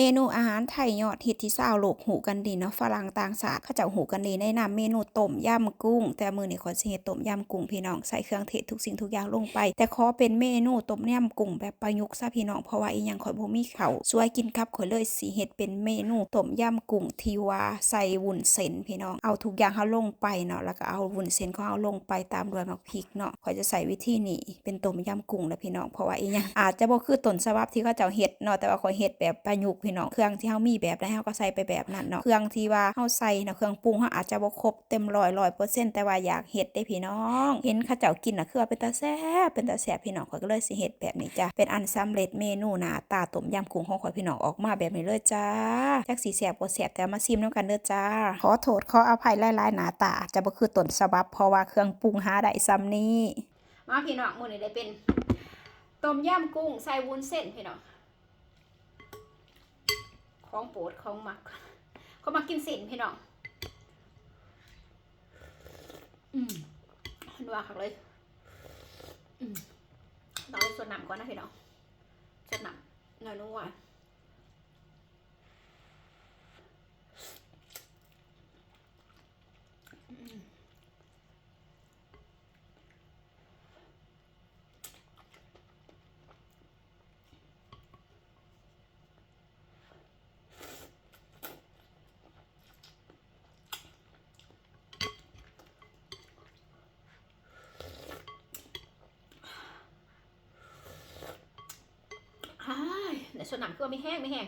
เมนูอาหารไทยยอดฮิตที่ชาวโลกหูกันดีเนาะฝรั่งต่างชาติเขาจ้าหูกันดีแนะนำเมนูต้มยำกุ้ง แต่มื้อนี้ขอยสิเฮ็ดต้มยำกุ้งพี่น้องใส่เครื่องเทศทุกสิ่งทุกอย่างลงไป แต่ขอเป็นเมนูต้มยำกุ้งแบบประยุกต์ซะพี่น้องเพราะว่าอีหยังข่อยบ่มีเขาวสวยกินกับข่อยเลยสิเฮ็ดเป็นเมนูต้มยำกุ้งทีว่าใส่วุ้นเส้นพี่น้องเอาทุกอย่างเฮาลงไปเนาะแล้วก็เอาวุ้นเส้นของเฮาลงไปตามด้วยมักพริกเนาะข่อยจะใส่วิธีนี้เป็นต้มยำกุ้งนะพี่น้องเพราะว่าอีหยังอาจจะบ่คือต้นฉบับที่เขาเจ้าเฮ็ดเนาะแต่ว่าข่อยเฮ็ดแบบประยุกต์พี่น้อง เครื่องที่เฮามีแบบใดเฮาก็ใส่ไปแบบนั้นเนาะ เครื่องที่ว่าเฮาใส่เนาะเครื่องปรุงเฮาอาจจะบ่ครบเต็มร้อย100%แต่ว่าอยากเฮ็ดได้พี่น้อง เห็นเขาเจ้ากินน่ะคือว่าเป็นตาแซ่บ เป็นตาแซ่บพี่น้องข่อยก็เลยสิเฮ็ดแบบนี้จ้ะ เป็นอันสำเร็จเมนูหน้าตาต้มยำกุ้งของข่อยพี่น้องออกมาแบบนี้เลยจ้าจักสิแซ่บบ่แซ่บแต่มาชิมนํกันเด้อจ้า ขอโทษขออภัยหลายๆหน้าตาอาจจะบ่คือต้นฉบับเพราะว่าเครื่องปรุงหาได้ซ้ำนี้มาพี่น้องมื้อนี้ได้เป็นต้มยำกุ้งใส่วุ้นเส้นพี่น้อง ของโปรดของมัก เขามากินเส้นพี่น้อง อืมนัวคักเลย อืมต้องเอาส่วนน้ำก่อนนะพี่น้องส่วนน้ำหน่อยนัวอืมอ้ายเดี๋ยว ส่วนหน้ำคือไม่แห้งไม่แห้ง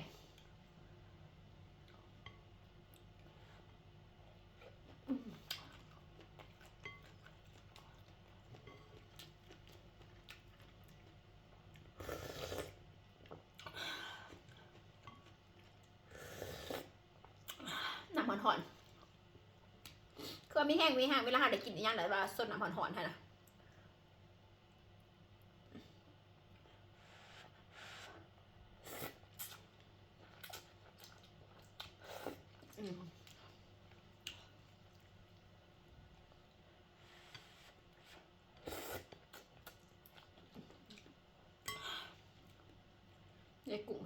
หอนๆคือไม่แห้งไม่แห้งเวลาหาได้กินอย่างไรว่าส่วนน้ำหอนๆให้นะ Cũng.